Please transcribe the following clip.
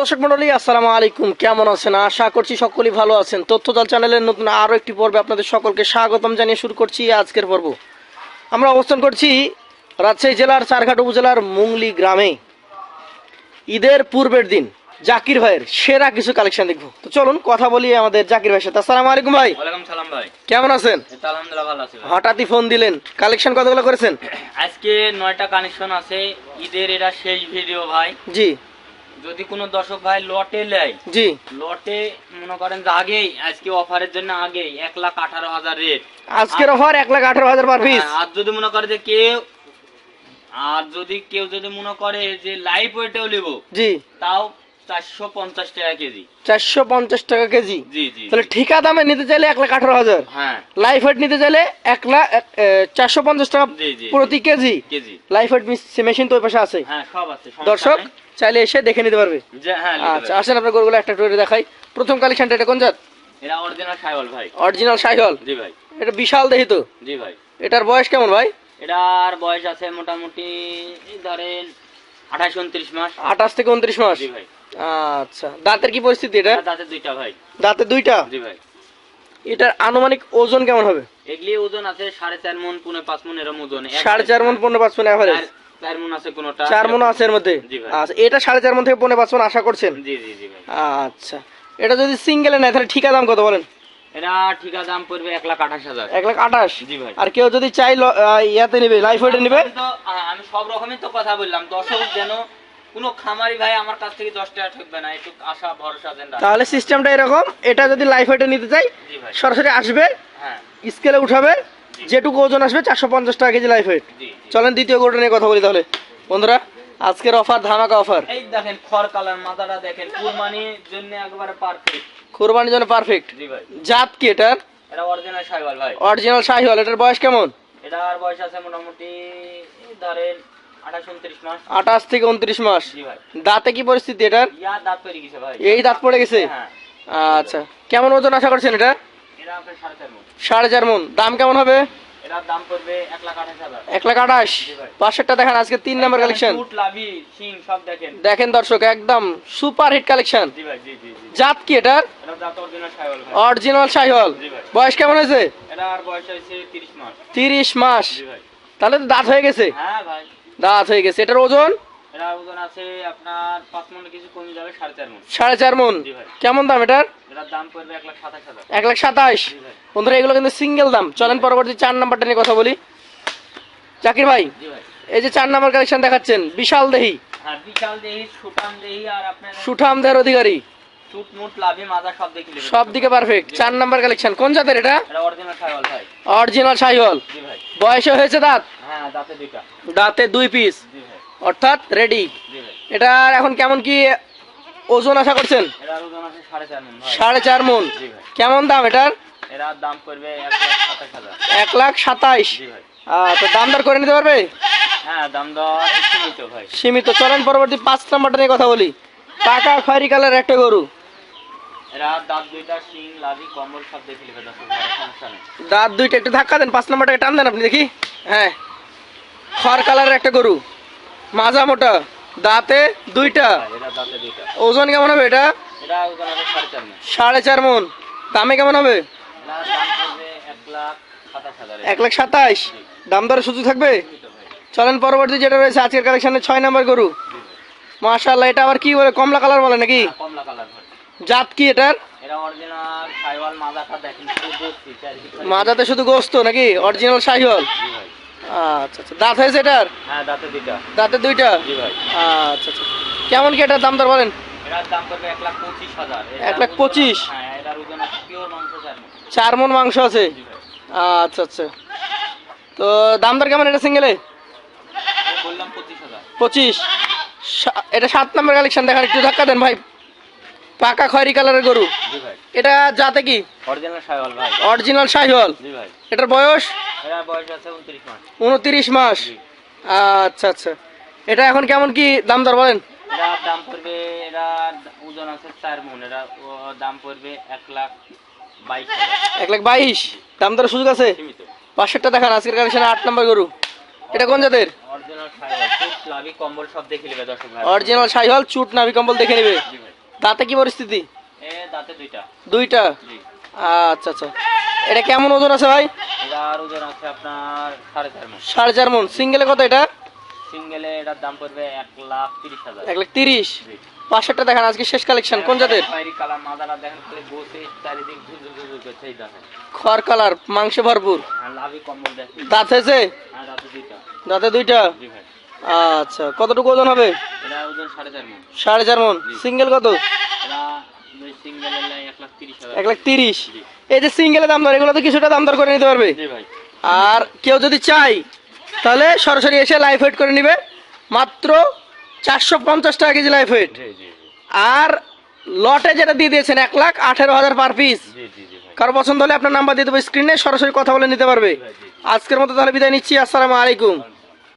দর্শক মন্ডলী আসসালামু আলাইকুম। কেমন আছেন? আশা করছি সকলেই ভালো আছেন। তথ্যদল চ্যানেলের নতুন আরও একটি পর্বে আপনাদের সকলকে স্বাগতম জানিয়ে শুরু করছি আজকের পর্ব। আমরা অবস্থান করছি রাজশাহী জেলার চারঘাট উপজেলার মুংলি গ্রামে। ঈদের পূর্বের দিন জাকির ভাইয়ের সেরা কিছু কালেকশন দেখব। তো চলুন কথা বলি আমাদের জাকির ভাইয়ের সাথে। আসসালামু আলাইকুম ভাই। সালাম ভাই। কেমন আছেন? আলহামদুলিল্লাহ ভালো আছি হঠাৎই ফোন দিলেন। কালেকশন কতগুলো করেছেন? আজকে নয়টা কানেকশন আছে। ঈদের এটা শেষ ভিডিও ভাই। জি। যদি কোনো দর্শক ভাই লটে নেয় জি। লটে মনে করেন যে আগেই আজকে অফারের জন্য আগে এক লাখ আঠারো হাজার রেট আজকের অফার এক লাখ আঠারো হাজার পার পিস আর যদি মনে করে যে কেউ আর যদি কেউ যদি মনে করে যে লাইভ ওয়েটেও নেব জি। তাও চারশো পঞ্চাশ টাকা কেজি। চারশো পঞ্চাশ টাকা কেজি? জি জি তাহলে ঠিকা দামে নিতে চাইলে এক লাখ আঠারো হাজার। হ্যাঁ। লাইফ হেড নিতে চাইলে এক লাখ চারশো পঞ্চাশ টাকা প্রতি kg. Kg. Life head machine তো ওই পাশে আছে। হ্যাঁ সব আছে দর্শক চাইলে এসে দেখে নিতে পারবে। হ্যাঁ আচ্ছা। আসেন আপনার গরুগুলো একটা দেখাই। প্রথম কালেকশনটা এটা কোন জাত? অরিজিনাল সাইওয়াল ভাই। অরিজিনাল সাইহল? জি ভাই। এটা বিশাল দেহি তো। জি ভাই। এটার বয়স কেমন ভাই? এটার বয়স আছে মোটামুটি ধরেন আঠাশ উনত্রিশ মাস। আঠাশ থেকে উনত্রিশ মাস? জি ভাই। আচ্ছা দাঁতের কি পরিস্থিতি এটা? দাঁতের দুইটা ভাই। দাঁতে দুইটা? জি ভাই। এটার আনুমানিক ওজন কেমন হবে? এগুলি ওজন আছে সাড়ে চার মন পুনে পাঁচ মন এরম ওজন। এক- সাড়ে চার মন পনেরো পাঁচ মন অ্যাভারেজ চার- মন আছে কোনোটা। চার মন আছে এর মধ্যে? আচ্ছা এটা সাড়ে চার মন থেকে পনেরো পাঁচ মন আশা করছেন? জি জি জি ভাই। আচ্ছা। এটা যদি সিঙ্গেলে নেয় তাহলে ঠিকা দাম কত বলেন? এটা ঠিকা দাম পড়বে এক লাখ আঠাশ হাজার। এক লাখ আঠাশ? জি ভাই। আর কেউ যদি চাই ইয়াতে নিবে লাইফ ওয়েটে নিবে? আমি সব রকমই তো কথা বললাম। দর্শক যেন কোনো খামারি ভাই আমার কাছ থেকে দশ টাকা ঠকবে না একটু আশা ভরসা দেন তাহলে সিস্টেমটা এরকম এটা যদি লাইফ ওয়েটে নিতে চাই সরাসরি আসবে হ্যাঁ। স্কেলে উঠাবে যেটুকু ওজন আসবে চারশো পঞ্চাশ টাকা কেজি লাইফ ওয়েট। চলেন দ্বিতীয় গরুটা নিয়ে কথা বলি তাহলে। বন্ধুরা আজকের অফার ধামাকা অফার এই দেখেন খড় কালার মাথাটা দেখেন কুরবানির জন্য একবারে পারফেক্ট কোরবানির জন্য পারফেক্ট জি ভাই। জাত কি এটার? এটা অরিজিনাল সাইওয়াল ভাই। অরিজিনাল শাহিওয়াল এটার বয়স কেমন? এটার বয়স আছে মোটামুটি ধরেন আঠাশ থেকে উনত্রিশ মাস। জি ভাই। দাঁতে কি পরিস্থিতি এটার? ইয়া দাঁত পেরে গেছে ভাই। এই দাঁত পড়ে গেছে? হ্যাঁ। আচ্ছা। কেমন ওজন আশা করছেন এটা? মন। সাড়ে চার মন। দাম কেমন হবে? এটার দাম পড়বে এক লাখ আঠাশ হাজার। এক লাখ আঠাশ? পাশেরটা দেখেন আজকে তিন নাম্বার কালেকশন সব দেখেন। দেখেন দর্শক একদম সুপার হিট কালেকশন জাত কি এটার? অরিজিনাল ভাই। বয়স কেমন হয়েছে? এটার বয়স হয়েছে তিরিশ মাস। তিরিশ মাস। তাহলে তো দাঁত হয়ে গেছে? হ্যাঁ ভাই। দাঁত হয়ে গেছে। এটার ওজন? এটার ওজন আছে আপনার পাঁচ মনে কিছু কমে যাবে সাড়ে চার মন। সাড়ে চার মন। কেমন দাম এটার? এক লাখ সাতাশ বন্ধুরা এগুলো কিন্তু সিঙ্গেল দাম। চলেন পরবর্তী চার নাম্বারটা নিয়ে কথা বলি। জাকির ভাই এই যে চার নাম্বার কালেকশন দেখাচ্ছেন বিশাল দেহি। হ্যাঁ সুঠাম দেহের অধিকারী। সব দিকে পারফেক্ট চার নাম্বার কালেকশন কোন জাতের এটা? এটা অরিজিনাল ভাই। বয়সে হয়েছে দাঁত? হ্যাঁ দাঁতে দুই পিস অর্থাৎ রেডি ভাই। এখন কেমন কি ওজন আশা করছেন? সাড়ে চার মন মন। কেমন দাম এটার? দাম এক লাখ সাতাইশ। তো দাম দর করে নিতে পারবে? হ্যাঁ সীমিত চলেন পরবর্তী পাঁচ নাম্বারটা নিয়ে কথা বলি। টাকা খয়রি কালার একটা গরু। দাঁত দুইটা একটু ধাক্কা দেন পাঁচ নাম্বারটাকে টান দেন আপনি দেখি। হ্যাঁ। খড় কালারের একটা গরু। মাজা মোটা। দাঁতে দুইটা। ওজন কেমন হবে এটা? সাড়ে চার মন। দামে কেমন হবে? এক লাখ সাতাইশ দাম দরে সুযোগ থাকবে? চলেন পরবর্তী যেটা রয়েছে আজকের কালেকশনে ছয় নাম্বার গরু। মাশাল্লাহ এটা আবার কি বলে? কমলা কালার বলে নাকি? হ্যাঁ, জাত কি এটার? শুধু মাজাতে শুধু গোস্ত নাকি? অরিজিনাল শাহিওয়াল আচ্ছা আচ্ছা। দাঁত হয়েছে এটার? হ্যাঁ দাঁতে দুইটা। দাঁতে দুইটা? আচ্ছা আচ্ছা। কেমন কি এটার দাম দর বলেন? এক লাখ পঁচিশ? হ্যাঁ চার মন। মাংস আছে? আচ্ছা আচ্ছা। তো দাম দর কেমন এটা সিঙ্গেলে পঁচিশ এটা সাত নম্বর কালেকশন দেখান একটু ধাক্কা দেন ভাই। পাকা খয়রি কালারের গরু। এটা যাতে কি? অরিজিনাল শাহিওয়াল এটার বয়স? উনত্রিশ মাস। আচ্ছা আচ্ছা। এটা এখন কেমন কি দাম দর বলেন? এটার দাম পড়বে এটার ওজন আছে চার মন এটা দাম পড়বে এক লাখ বাইশ এক লাখ বাইশ? দাম দরের সুযোগ আছে? পাঁচশোটা দেখান আজকের কালেকশনে আট নম্বর গরু। এটা কোন জাতের? অরিজিনাল সাইওয়াল চুট নাভি কম্বল দেখে নেবে তাতে কি পরিস্থিতি? দুইটা। আচ্ছা আচ্ছা। এটা কেমন ওজন আছে ভাই? ওজন আছে আপনার সাড়ে চার মাস সাড়ে চার মন। সিঙ্গেলে কত এটা? সিঙ্গেলে এটার দাম পড়বে এক লাখ তিরিশ হাজার। এক লাখ তিরিশ? দেখেন আজকে শেষ কালেকশন কোন জাতের? খয়েরি কালার মাদারা দেখেন খালি বসে চারিদিক ঝুঝুর ঝুঝুর করছে এই দেখেন। খড় কালার মাংসে ভরপুর? আর লাভি কম্বল দেখেন দাঁত হয়েছে? দাঁতে দুইটা। দাঁতে দুইটা? আচ্ছা কতটুকু ওজন হবে? এটা ওজন সাড়ে চার মন। সাড়ে চার মন। সিঙ্গেল কত? এক লাখ তিরিশ এই যে সিঙ্গেলের দাম দর এগুলো তো কিছুটা দাম দর করে নিতে পারবে? আর কেউ যদি চাই তাহলে সরাসরি এসে লাইফ ওয়েট করে নিবে। মাত্র চারশো পঞ্চাশ টাকা কেজি লাইফ ওয়েট আর লটে যেটা দিয়ে দিয়েছেন এক লাখ আঠেরো হাজার পার পিস কারও পছন্দ হলে আপনার নাম্বার দিয়ে দেবো স্ক্রিনে সরাসরি কথা বলে নিতে পারবে। আজকের মতো তাহলে বিদায় নিচ্ছি আসসালামু আলাইকুম।